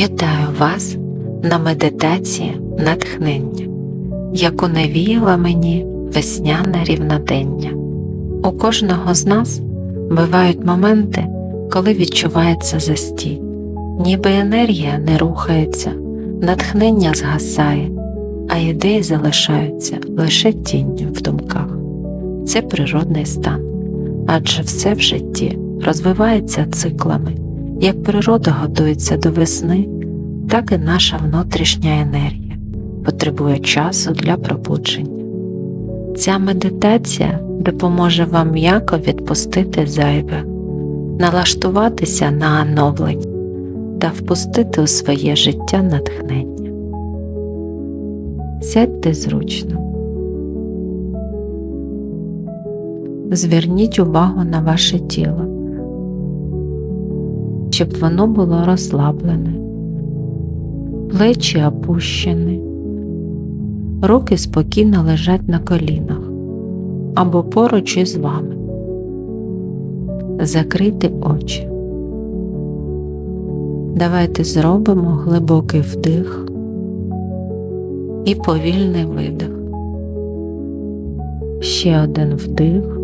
Вітаю вас на медитації натхнення, яку навіяла мені весняне рівнодення. У кожного з нас бувають моменти, коли відчувається застій, ніби енергія не рухається, натхнення згасає, а ідеї залишаються лише тінню в думках. Це природний стан, адже все в житті розвивається циклами. Як природа готується до весни, так і наша внутрішня енергія потребує часу для пробудження. Ця медитація допоможе вам м'яко відпустити зайве, налаштуватися на оновлення та впустити у своє життя натхнення. Сядьте зручно. Зверніть увагу на ваше тіло щоб воно було розслаблене, плечі опущені, руки спокійно лежать на колінах або поруч із вами. Закрийте очі. Давайте зробимо глибокий вдих і повільний видих. Ще один вдих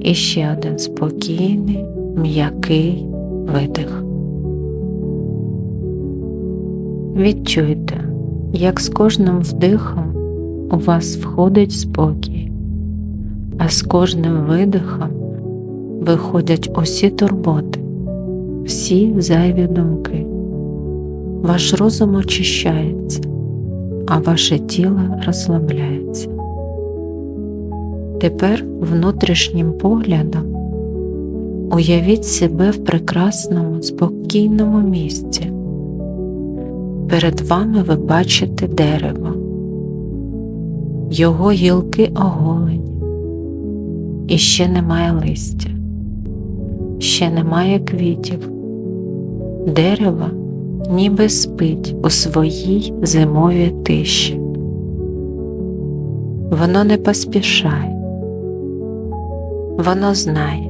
і ще один спокійний м'який видих. Відчуйте, як з кожним вдихом у вас входить спокій, а з кожним видихом виходять усі турботи, всі зайві думки. Ваш розум очищається, а ваше тіло розслабляється. Тепер внутрішнім поглядом Уявіть себе в прекрасному, спокійному місці. Перед вами ви бачите дерево, його гілки оголені, і ще немає листя, ще немає квітів. Дерево ніби спить у своїй зимовій тиші. Воно не поспішає, воно знає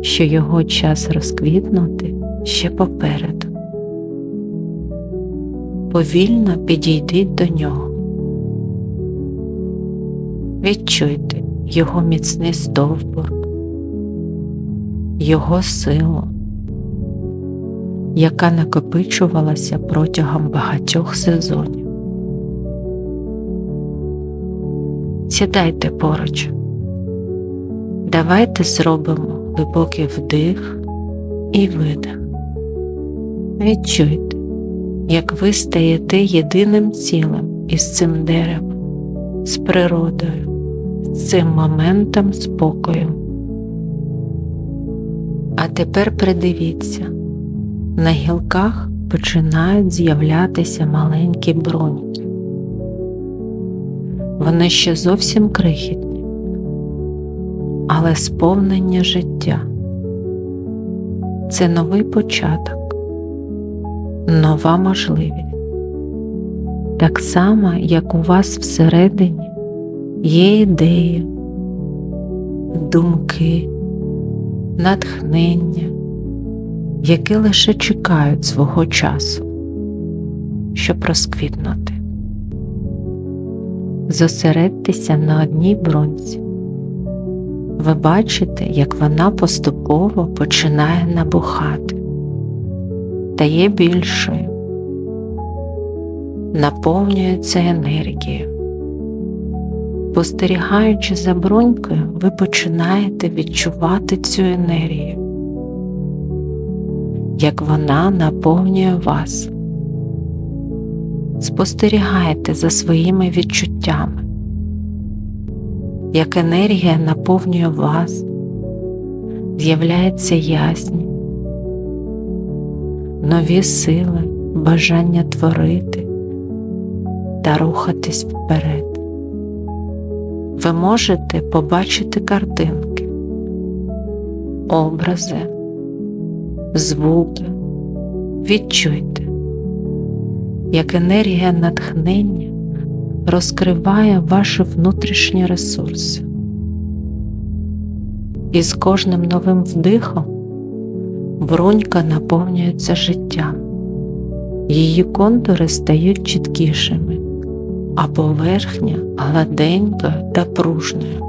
що його час розквітнути ще попереду. Повільно підійдіть до нього. Відчуйте його міцний стовбур, його силу, яка накопичувалася протягом багатьох сезонів. Сідайте поруч. Давайте зробимо глибокий вдих і видих. Відчуйте, як ви стаєте єдиним цілим із цим деревом, з природою, з цим моментом спокою. А тепер придивіться, на гілках починають з'являтися маленькі броньки. Вони ще зовсім крихітні але сповнення життя. Це новий початок, нова можливість. Так само, як у вас всередині є ідеї, думки, натхнення, які лише чекають свого часу, щоб розквітнути. Зосередьтеся на одній бронці ви бачите, як вона поступово починає набухати, стає більшою, наповнюється енергією. Спостерігаючи за бронькою, ви починаєте відчувати цю енергію, як вона наповнює вас. Спостерігайте за своїми відчуттями як енергія наповнює вас, з'являється ясність, нові сили, бажання творити та рухатись вперед. Ви можете побачити картинки, образи, звуки, відчуйте, як енергія натхнення розкриває ваші внутрішні ресурси. І з кожним новим вдихом брунька наповнюється життям, її контури стають чіткішими, а поверхня гладенькою та пружною.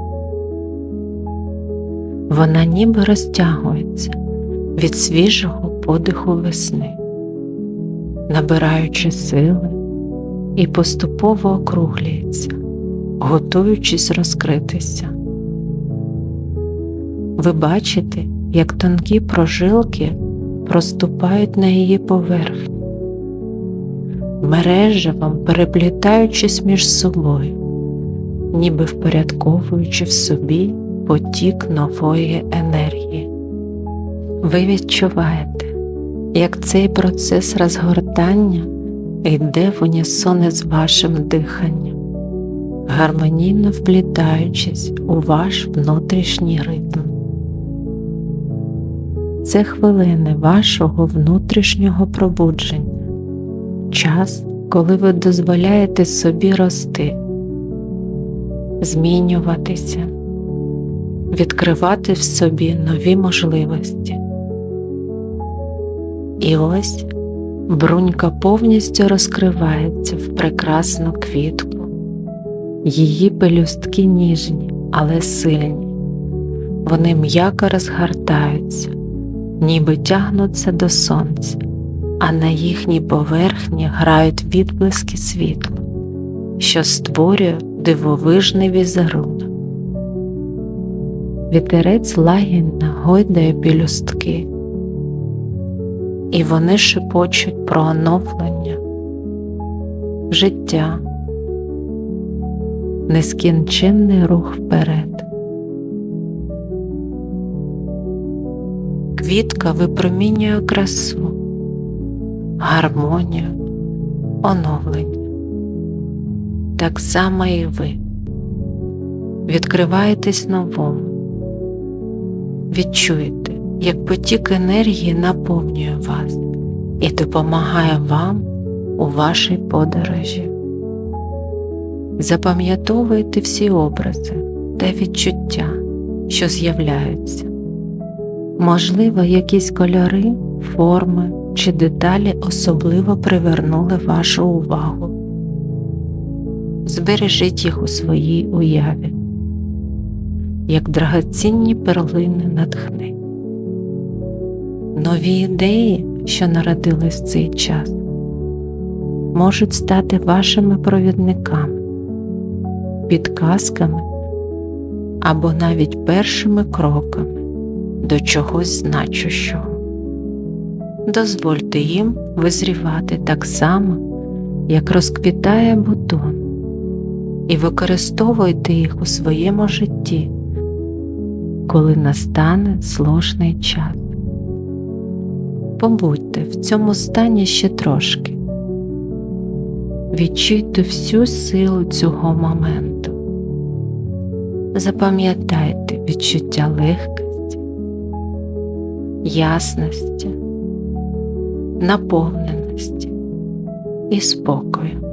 Вона ніби розтягується від свіжого подиху весни, набираючи сили і поступово округлюється, готуючись розкритися. Ви бачите, як тонкі прожилки проступають на її поверхні, мережевом переплітаючись між собою, ніби впорядковуючи в собі потік нової енергії. Ви відчуваєте, як цей процес розгортання йде в унісони з вашим диханням, гармонійно вплітаючись у ваш внутрішній ритм. Це хвилини вашого внутрішнього пробудження, час, коли ви дозволяєте собі рости, змінюватися, відкривати в собі нові можливості. І ось брунька повністю розкривається в прекрасну квітку, її пелюстки ніжні, але сильні, вони м'яко розгортаються ніби тягнуться до сонця, а на їхній поверхні грають відблиски світла, що створює дивовижний візерунок. Вітерець лагідно гойдає пілюстки, і вони шепочуть про оновлення, життя, нескінченний рух вперед. Квітка випромінює красу, гармонію, оновлення. Так само і ви. Відкриваєтесь новому, відчуєте, як потік енергії наповнює вас і допомагає вам у вашій подорожі. Запам'ятовуйте всі образи та відчуття, що з'являються. Можливо, якісь кольори, форми чи деталі особливо привернули вашу увагу. Збережіть їх у своїй уяві, як драгоцінні перлини натхнень. Нові ідеї, що народились в цей час, можуть стати вашими провідниками, підказками або навіть першими кроками до чогось значущого. Дозвольте їм визрівати так само, як розквітає бутон, і використовуйте їх у своєму житті, коли настане сложний час. Побудьте в цьому стані ще трошки. Відчуйте всю силу цього моменту. Запам'ятайте відчуття легкості, ясності, наповненості і спокою.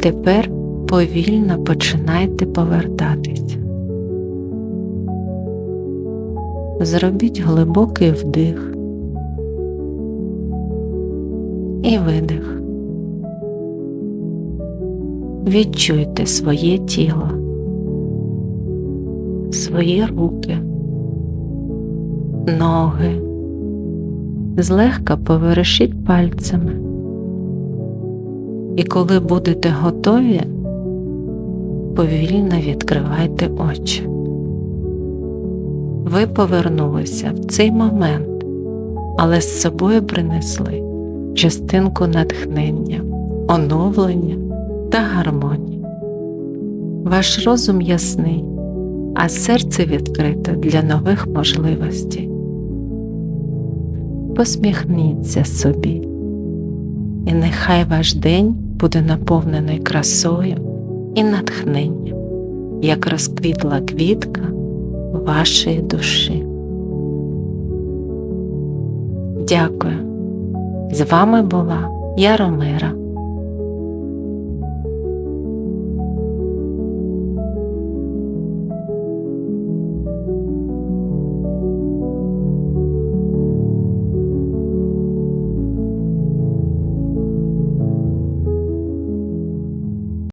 Тепер повільно починайте повертатися. Зробіть глибокий вдих і видих. Відчуйте своє тіло, свої руки, ноги, злегка повершіть пальцями. І коли будете готові, повільно відкривайте очі. Ви повернулися в цей момент, але з собою принесли частинку натхнення, оновлення та гармонії. Ваш розум ясний, а серце відкрите для нових можливостей. Посміхніться собі, і нехай ваш день буде наповнений красою і натхненням, як розквітла квітка вашої душі. Дякую. З вами була Яромира.